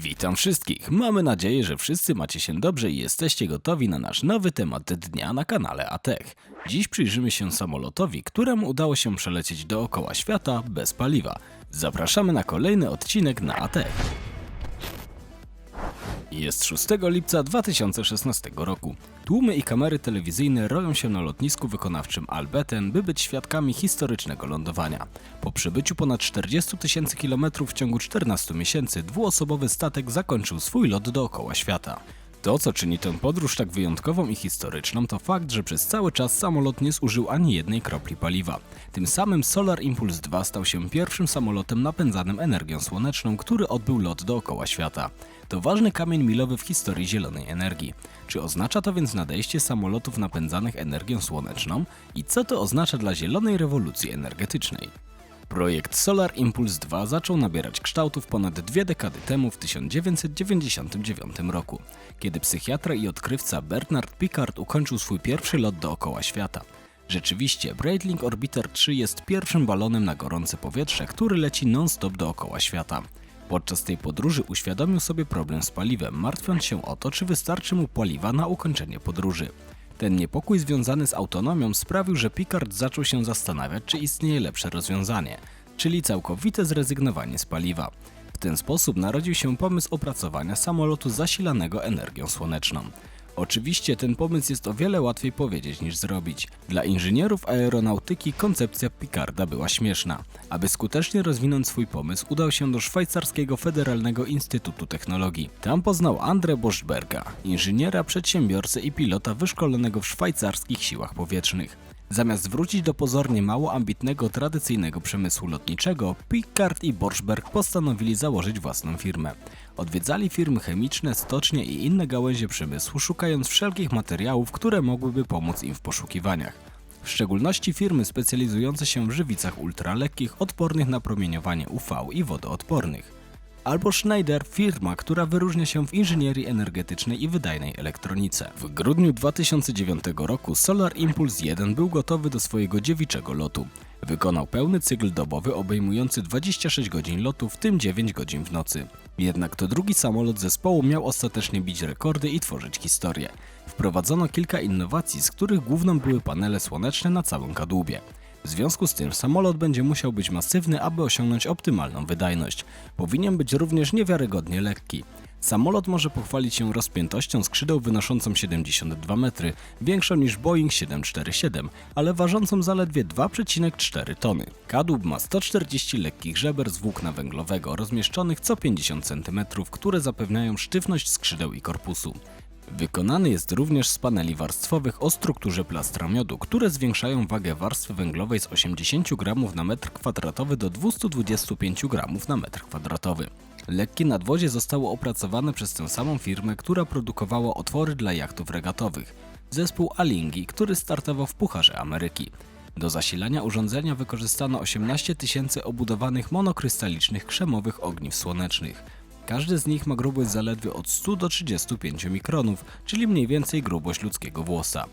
Witam wszystkich. Mamy nadzieję, że wszyscy macie się dobrze i jesteście gotowi na nasz nowy temat dnia na kanale ATECH. Dziś przyjrzymy się samolotowi, któremu udało się przelecieć dookoła świata bez paliwa. Zapraszamy na kolejny odcinek na ATECH. Jest 6 lipca 2016 roku. Tłumy i kamery telewizyjne roją się na lotnisku wykonawczym Albeten, by być świadkami historycznego lądowania. Po przebyciu ponad 40 tysięcy kilometrów w ciągu 14 miesięcy, dwuosobowy statek zakończył swój lot dookoła świata. To, co czyni tę podróż tak wyjątkową i historyczną, to fakt, że przez cały czas samolot nie zużył ani jednej kropli paliwa. Tym samym Solar Impulse 2 stał się pierwszym samolotem napędzanym energią słoneczną, który odbył lot dookoła świata. To ważny kamień milowy w historii zielonej energii. Czy oznacza to więc nadejście samolotów napędzanych energią słoneczną? I co to oznacza dla zielonej rewolucji energetycznej? Projekt Solar Impulse 2 zaczął nabierać kształtów ponad dwie dekady temu w 1999 roku, kiedy psychiatra i odkrywca Bernard Piccard ukończył swój pierwszy lot dookoła świata. Rzeczywiście, Breitling Orbiter 3 jest pierwszym balonem na gorące powietrze, który leci non-stop dookoła świata. Podczas tej podróży uświadomił sobie problem z paliwem, martwiąc się o to, czy wystarczy mu paliwa na ukończenie podróży. Ten niepokój związany z autonomią sprawił, że Picard zaczął się zastanawiać, czy istnieje lepsze rozwiązanie, czyli całkowite zrezygnowanie z paliwa. W ten sposób narodził się pomysł opracowania samolotu zasilanego energią słoneczną. Oczywiście ten pomysł jest o wiele łatwiej powiedzieć niż zrobić. Dla inżynierów aeronautyki koncepcja Picarda była śmieszna. Aby skutecznie rozwinąć swój pomysł, udał się do szwajcarskiego Federalnego Instytutu Technologii. Tam poznał André Boschberga, inżyniera, przedsiębiorcę i pilota wyszkolonego w szwajcarskich siłach powietrznych. Zamiast wrócić do pozornie mało ambitnego tradycyjnego przemysłu lotniczego, Pickard i Borschberg postanowili założyć własną firmę. Odwiedzali firmy chemiczne, stocznie i inne gałęzie przemysłu, szukając wszelkich materiałów, które mogłyby pomóc im w poszukiwaniach. W szczególności firmy specjalizujące się w żywicach ultralekkich, odpornych na promieniowanie UV i wodoodpornych albo Schneider, firma, która wyróżnia się w inżynierii energetycznej i wydajnej elektronice. W grudniu 2009 roku Solar Impulse 1 był gotowy do swojego dziewiczego lotu. Wykonał pełny cykl dobowy obejmujący 26 godzin lotu, w tym 9 godzin w nocy. Jednak to drugi samolot zespołu miał ostatecznie bić rekordy i tworzyć historię. Wprowadzono kilka innowacji, z których główną były panele słoneczne na całym kadłubie. W związku z tym samolot będzie musiał być masywny, aby osiągnąć optymalną wydajność. Powinien być również niewiarygodnie lekki. Samolot może pochwalić się rozpiętością skrzydeł wynoszącą 72 metry, większą niż Boeing 747, ale ważącą zaledwie 2,4 tony. Kadłub ma 140 lekkich żeber z włókna węglowego, rozmieszczonych co 50 cm, które zapewniają sztywność skrzydeł i korpusu. Wykonany jest również z paneli warstwowych o strukturze plastra które zwiększają wagę warstwy węglowej z 80 g na metr kwadratowy do 225 g na metr kwadratowy. Lekkie nadwozie zostało opracowane przez tę samą firmę, która produkowała otwory dla jachtów regatowych. Zespół Alingi, który startował w Pucharze Ameryki. Do zasilania urządzenia wykorzystano 18 tysięcy obudowanych monokrystalicznych krzemowych ogniw słonecznych. Każdy z nich ma grubość zaledwie od 100 do 35 mikronów, czyli mniej więcej grubość ludzkiego włosa.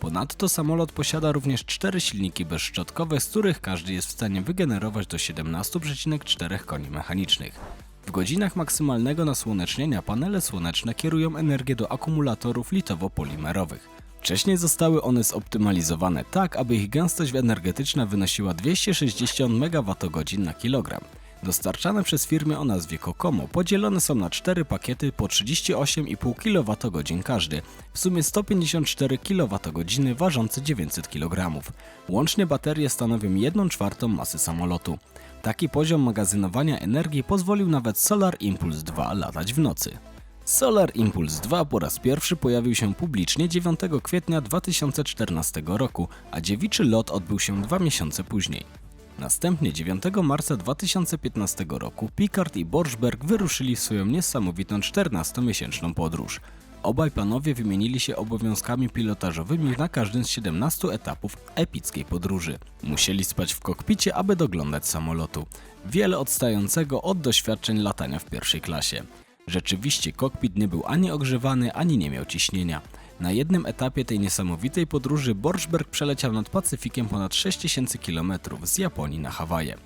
Ponadto samolot posiada również cztery silniki bezszczotkowe, z których każdy jest w stanie wygenerować do 17,4 koni mechanicznych. W godzinach maksymalnego nasłonecznienia panele słoneczne kierują energię do akumulatorów litowo-polimerowych. Wcześniej zostały one zoptymalizowane tak, aby ich gęstość energetyczna wynosiła 260 MWh na kilogram. Dostarczane przez firmy o nazwie Kokomo podzielone są na cztery pakiety po 38,5 kWh każdy, w sumie 154 kWh ważące 900 kg. Łącznie baterie stanowią 1 czwartą masy samolotu. Taki poziom magazynowania energii pozwolił nawet Solar Impulse 2 latać w nocy. Solar Impulse 2 po raz pierwszy pojawił się publicznie 9 kwietnia 2014 roku, a dziewiczy lot odbył się dwa miesiące później. Następnie 9 marca 2015 roku Picard i Borschberg wyruszyli w swoją niesamowitą 14-miesięczną podróż. Obaj panowie wymienili się obowiązkami pilotażowymi na każdym z 17 etapów epickiej podróży. Musieli spać w kokpicie, aby doglądać samolotu. Wiele odstającego od doświadczeń latania w pierwszej klasie. Rzeczywiście kokpit nie był ani ogrzewany, ani nie miał ciśnienia. Na jednym etapie tej niesamowitej podróży Borschberg przeleciał nad Pacyfikiem ponad 6000 km z Japonii na Hawaje.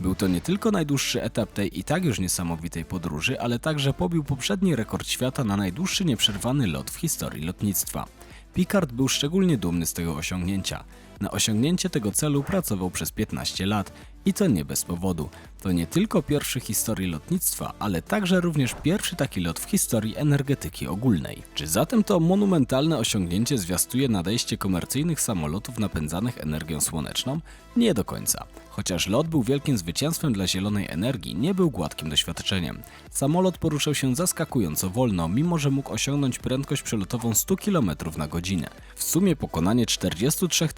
Był to nie tylko najdłuższy etap tej i tak już niesamowitej podróży, ale także pobił poprzedni rekord świata na najdłuższy nieprzerwany lot w historii lotnictwa. Picard był szczególnie dumny z tego osiągnięcia. Na osiągnięcie tego celu pracował przez 15 lat i to nie bez powodu. To nie tylko pierwszy historii lotnictwa, ale także również pierwszy taki lot w historii energetyki ogólnej. Czy zatem to monumentalne osiągnięcie zwiastuje nadejście komercyjnych samolotów napędzanych energią słoneczną? Nie do końca. Chociaż lot był wielkim zwycięstwem dla zielonej energii, nie był gładkim doświadczeniem. Samolot poruszał się zaskakująco wolno, mimo że mógł osiągnąć prędkość przelotową 100 km na godzinę. W sumie pokonanie 43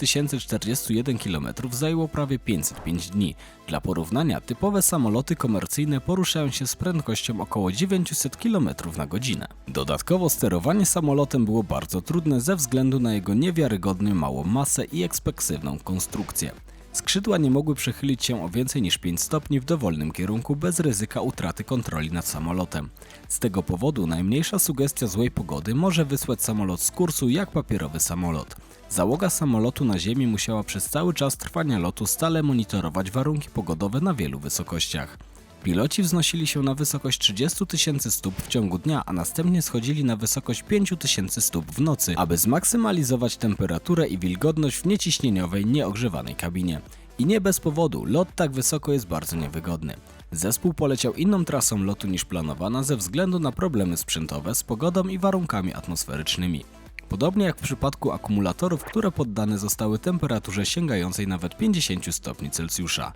041 km zajęło prawie 505 dni. Dla porównania, typowe samoloty komercyjne poruszają się z prędkością około 900 km na godzinę. Dodatkowo sterowanie samolotem było bardzo trudne ze względu na jego niewiarygodnie małą masę i ekspresywną konstrukcję. Skrzydła nie mogły przechylić się o więcej niż 5 stopni w dowolnym kierunku bez ryzyka utraty kontroli nad samolotem. Z tego powodu najmniejsza sugestia złej pogody może wysłać samolot z kursu jak papierowy samolot. Załoga samolotu na ziemi musiała przez cały czas trwania lotu stale monitorować warunki pogodowe na wielu wysokościach. Piloci wznosili się na wysokość 30 tysięcy stóp w ciągu dnia, a następnie schodzili na wysokość 5 tysięcy stóp w nocy, aby zmaksymalizować temperaturę i wilgotność w nieciśnieniowej, nieogrzewanej kabinie. I nie bez powodu, lot tak wysoko jest bardzo niewygodny. Zespół poleciał inną trasą lotu niż planowana ze względu na problemy sprzętowe z pogodą i warunkami atmosferycznymi. Podobnie jak w przypadku akumulatorów, które poddane zostały temperaturze sięgającej nawet 50 stopni Celsjusza.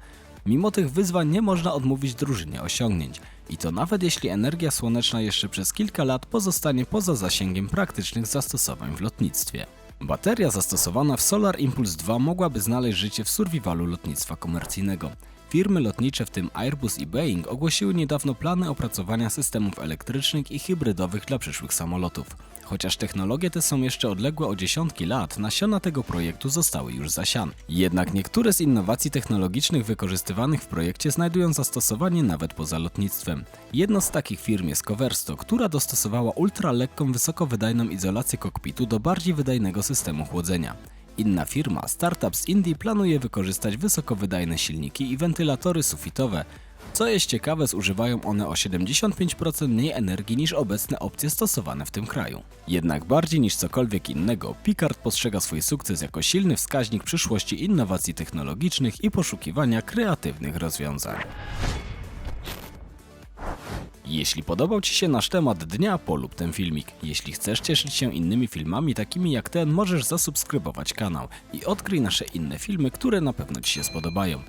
Mimo tych wyzwań nie można odmówić drużynie osiągnięć. I to nawet jeśli energia słoneczna jeszcze przez kilka lat pozostanie poza zasięgiem praktycznych zastosowań w lotnictwie. Bateria zastosowana w Solar Impulse 2 mogłaby znaleźć życie w survivalu lotnictwa komercyjnego. Firmy lotnicze, w tym Airbus i Boeing, ogłosiły niedawno plany opracowania systemów elektrycznych i hybrydowych dla przyszłych samolotów. Chociaż technologie te są jeszcze odległe o dziesiątki lat, nasiona tego projektu zostały już zasiane. Jednak niektóre z innowacji technologicznych wykorzystywanych w projekcie znajdują zastosowanie nawet poza lotnictwem. Jedno z takich firm jest Coversto, która dostosowała ultralekką, wysokowydajną izolację kokpitu do bardziej wydajnego systemu chłodzenia. Inna firma, startup z Indii, planuje wykorzystać wysokowydajne silniki i wentylatory sufitowe. Co jest ciekawe, zużywają one o 75% mniej energii niż obecne opcje stosowane w tym kraju. Jednak bardziej niż cokolwiek innego, Picard postrzega swój sukces jako silny wskaźnik przyszłości innowacji technologicznych i poszukiwania kreatywnych rozwiązań. Jeśli podobał Ci się nasz temat dnia, polub ten filmik. Jeśli chcesz cieszyć się innymi filmami takimi jak ten, możesz zasubskrybować kanał i odkryj nasze inne filmy, które na pewno Ci się spodobają.